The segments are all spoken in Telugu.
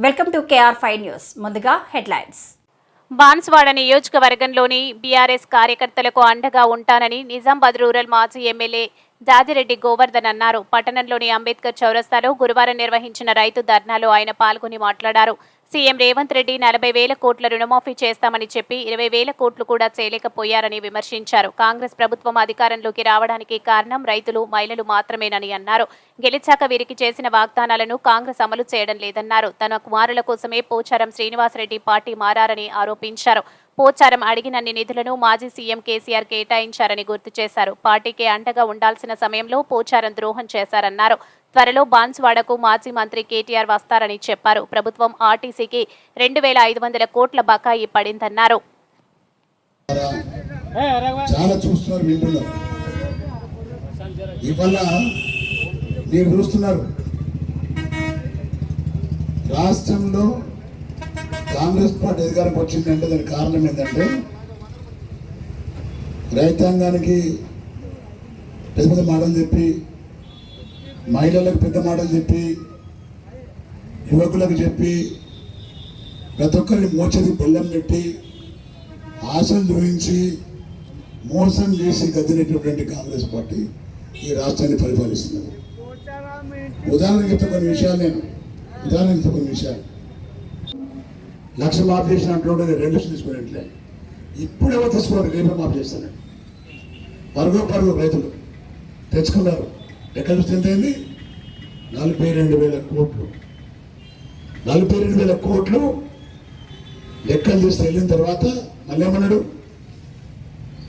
Welcome to KR five news ముందుగా హెడ్లైన్స్ బాన్స్వాడ నియోజకవర్గంలోని బీఆర్ఎస్ కార్యకర్తలకు అండగా ఉంటానని నిజామాబాద్ రూరల్ మాజీ ఎమ్మెల్యే జాజిరెడ్డి గోవర్ధన్ అన్నారు. పట్టణంలోని అంబేద్కర్ చౌరస్తాలో గురువారం నిర్వహించిన రైతు ధర్నాలో ఆయన పాల్గొని మాట్లాడారు. సీఎం రేవంత్ రెడ్డి నలభై వేల కోట్ల రుణమాఫీ చేస్తామని చెప్పి ఇరవై వేల కోట్లు కూడా చేయలేకపోయారని విమర్శించారు. కాంగ్రెస్ ప్రభుత్వం అధికారంలోకి రావడానికి కారణం రైతులు మహిళలు మాత్రమేనని అన్నారు. గెలిచాక వీరికి చేసిన వాగ్దానాలను కాంగ్రెస్ అమలు చేయడం లేదన్నారు. తన కుమారుల కోసమే పోచారం శ్రీనివాసరెడ్డి పార్టీ మారారని ఆరోపించారు. పోచారం అడిగినన్ని నిధులను మాజీ సీఎం కేసీఆర్ కేటాయించారని గుర్తు చేశారు. పార్టీకి అండగా ఉండాల్సిన సమయంలో పోచారం ద్రోహం చేశారన్నారు. త్వరలో బాన్స్వాడకు మాజీ మంత్రి కేటీఆర్ వస్తారని చెప్పారు. ప్రభుత్వం ఆర్టీసీకి రెండు వేల ఐదు వందల కోట్ల బకాయి పడిందన్నారు. చాలా చూస్తున్నారు వింటున్నారు మీరు చూస్తున్నారు. రాష్ట్రంలో కాంగ్రెస్ పార్టీ అధికారంకి వచ్చిందంటే దానికి కారణం ఏంటంటే రైతాంగానికి పెద్ద పెద్ద మాటలు చెప్పి మహిళలకు పెద్ద మాటలు చెప్పి యువకులకు చెప్పి ప్రతి ఒక్కరిని మోచేది బెల్లం పెట్టి ఆశలు చూపించి మోసం చేసి గదినటువంటి కాంగ్రెస్ పార్టీ ఈ రాష్ట్రాన్ని పరిపాలిస్తున్నది. ఉదాహరణకి కొన్ని విషయాలు నేను ఉదాహరణకి కొన్ని విషయాలు. లక్ష మాఫ్ చేసిన అంటుండే నేను రెండు లక్షలు తీసుకున్నట్లే ఇప్పుడు ఎవరు తీసుకోవాలి రేపే మాఫ్ చేస్తాను పరుగు పరుగు రైతులు. తెచ్చుకున్నారు. ఎక్కడ చూస్తే ఎంత అయింది? నలభై రెండు వేల కోట్లు. నలభై రెండు వేల కోట్లు లెక్కలు చూస్తే వెళ్ళిన తర్వాత మళ్ళీ ఏమన్నాడు?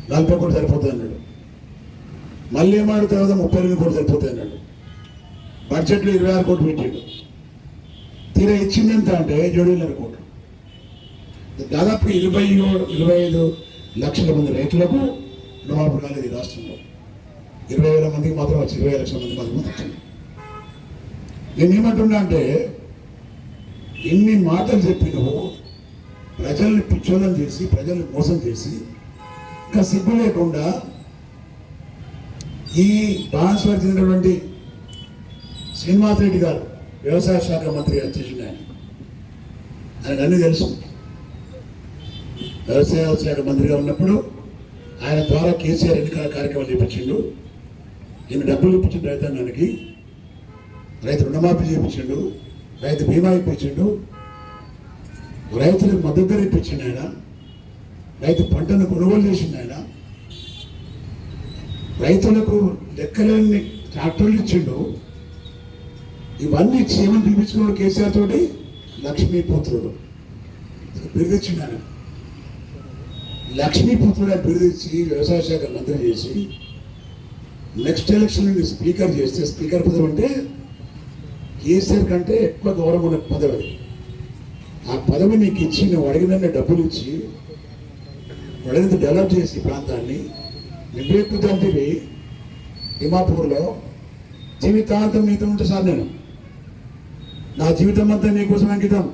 నలభై కోట్లు సరిపోతాయి అన్నాడు. మళ్ళీ ఏమన్నాడు? తర్వాత ముప్పై రెండు కోట్లు సరిపోతాయి అన్నాడు. బడ్జెట్లో ఇరవై ఆరు కోట్లు పెట్టాడు. తీరా ఎంత అంటే ఏడు వేల కోట్లు. దాదాపు ఇరవై ఇరవై ఐదు లక్షల మంది రైతులకు రుణమాఫీ కాలేదు ఈ రాష్ట్రంలో ఇరవై వేల మందికి మాత్రం వచ్చి ఇరవై లక్షల మంది మాత్రం వచ్చింది నేను ఏమంటున్నా అంటే ఎన్ని మాటలు చెప్పి నువ్వు ప్రజల్ని పిచ్చోళం చేసి ప్రజల్ని మోసం చేసి ఇంకా సిగ్గు లేకుండా ఈ బాన్స్వార్ చెందినటువంటి శ్రీనివాస్ రెడ్డి గారు వ్యవసాయ శాఖ మంత్రి అధ్యక్షుడు ఆయన. ఆయనకు అన్నీ తెలుసు. వ్యవసాయ శాఖ మంత్రిగా ఉన్నప్పుడు ఆయన ద్వారా కేసీఆర్ ఎన్నికల కార్యక్రమాలు చేపించిండు. ఈయన డబ్బులు ఇప్పించిండు రైతాంగానికి రైతు రుణమాఫీ చేయించిండు రైతు బీమా ఇప్పించిండు. రైతులకు మద్దతు ధర ఇప్పించిండు ఆయన. రైతు పంటను కొనుగోలు చేసిండు ఆయన. రైతులకు లెక్కలేని ట్రాక్టర్లు ఇచ్చిండు. ఇవన్నీ ఇచ్చి ఏమని పిలిపించుకున్నాడు కేసీఆర్ తోటి లక్ష్మీపుత్రుడు బిరుదిచ్చిండు ఆయన. లక్ష్మీపుత్రుడు అని బిరుదిచ్చి వ్యవసాయ శాఖ మంత్రి చేసి నెక్స్ట్ ఎలక్షన్ స్పీకర్ చేస్తే స్పీకర్ పదవి అంటే కేసీఆర్ కంటే ఎక్కువ గౌరవం ఉన్న పదవి. ఆ పదవి నీకు ఇచ్చి నువ్వు అడిగిన డబ్బులు ఇచ్చి అడిగినంత డెవలప్ చేసి ప్రాంతాన్ని నిర్వేక్కుతంటివి దిమాపూర్లో జీవితాంతం నీతో ఉంటే సార్ నేను. నా జీవితం అంతా నీకోసం అంకితం.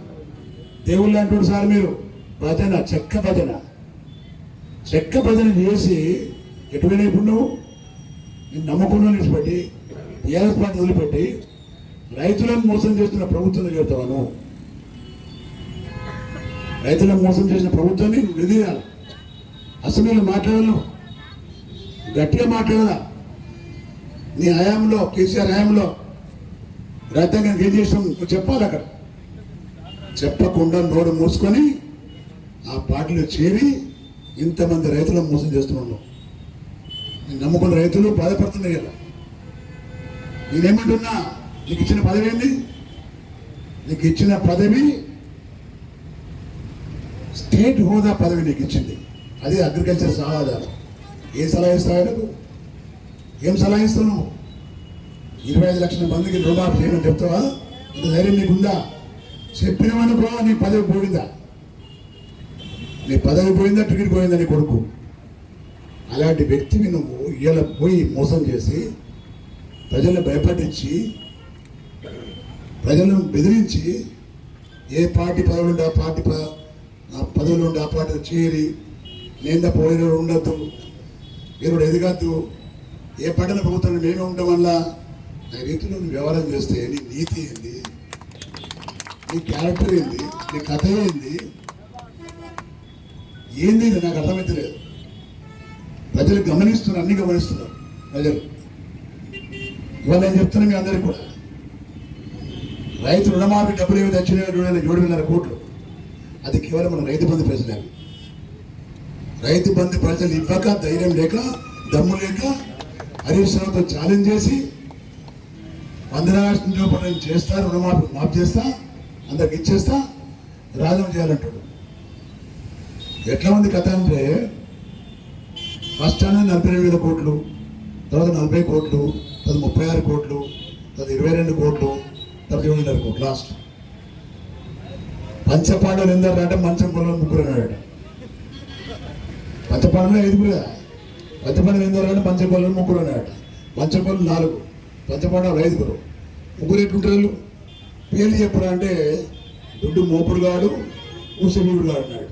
దేవుళ్ళు అంటాడు సార్ మీరు. భజన చెక్క భజన. చెక్క భజన చేసి ఎటువైనా ఇప్పుడు నువ్వు? నేను నమ్మకుండా విడిచిపెట్టి టీఆర్ఎస్ పార్టీ వదిలిపెట్టి రైతులను మోసం చేస్తున్న ప్రభుత్వం చెప్తాను రైతులను మోసం చేసిన ప్రభుత్వాన్ని నువ్వు నిధియాలి అసెంబ్లీలో మాట్లాడను. గట్టిగా మాట్లాడదా? నీ హయాంలో కేసీఆర్ హయాంలో రైతాంగానికి ఏం చేసినాం? చెప్పాలి అక్కడ. చెప్పకుండా నోరు మూసుకొని ఆ పార్టీలో చేరి ఇంతమంది రైతులను మోసం చేస్తున్నాను. నేను నమ్ముకున్న రైతులు బాధపడుతున్నాయి కదా. నేనేమంటున్నా? నీకు ఇచ్చిన పదవి ఏంది? నీకు ఇచ్చిన పదవి స్టేట్ హోదా పదవి నీకు ఇచ్చింది. అదే అగ్రికల్చర్ సహాదారు ఏం సలహా ఇస్తావు ఏం సలహా ఇస్తావు ఇరవై ఐదు లక్షల మందికి రుణమాఫీ చేయమని చెప్తావా? ఇంత ధైర్యం నీకుందా? చెప్పినవనుకో నీ పదవి పోయిందా? నీ పదవి పోయిందా టికెట్ పోయిందా నీ కొడుకు? అలాంటి వ్యక్తిని నువ్వు ఇలా పోయి మోసం చేసి ప్రజలను భయపడించి ప్రజలను బెదిరించి ఏ పార్టీ పదవులు ఉండే ఆ పార్టీ ప- పదవులు ఉండే ఆ పార్టీలో చేరి నేను పోయిన ఉండద్దు మీరు ఎదగద్దు ఏ పట్టణ ప్రభుత్వం నేను ఉండడం వల్ల ఆ రీతిలో నువ్వు వ్యవహారం చేస్తే నీ నీతి ఏంది? నీ క్యారెక్టర్ ఏంది? నీ కథ ఏంది? ఏంది నాకు అర్థమైతే లేదు. ప్రజలు గమనిస్తున్నారు అన్ని గమనిస్తున్నారు. ప్రజలు. ఇవాళ నేను చెప్తున్నా మీ అందరికీ కూడా. రైతు రుణమాఫీ డబ్బులు ఏమి తెచ్చిన ఏడు వేల కోట్లు. అది కేవలం మన రైతు బంధు ప్రజలే. రైతు బంధు ప్రజలు ఇవ్వక ధైర్యం లేక దమ్ము లేక హరీష్ రావుతో ఛాలెంజ్ చేసి వంద చూపడం చేస్తా రుణమాఫీ మాఫ్ చేస్తా అందరికి ఇచ్చేస్తా రాజం చేయాలంటాడు. ఎట్లా ఉంది కథ అంటే ఫస్ట్ అనేది నలభై రెండు వేల కోట్లు తర్వాత నలభై కోట్లు తర్వాత ముప్పై ఆరు కోట్లు తర్వాత ఇరవై రెండు కోట్లు తర్వాత ఏడున్నర కోట్లు లాస్ట్ పంచపాండవులు ఎందరు అంటే మంచం పొలం ముగ్గురు అన్నాడు పంచపాండవులు ఐదుగురు పంచపాండవులు ఎందరు అంటే పంచకొల్లు ముగ్గురు అన్నాడు పంచకొల్లు నాలుగు. పంచపాండవులు ఐదుగురు. ముగ్గురు ఎట్లుంటారు పేర్లు చెప్పరా అంటే దుడ్డు మోపుడు కాడు ఊసవీడు కాడు అన్నాడు.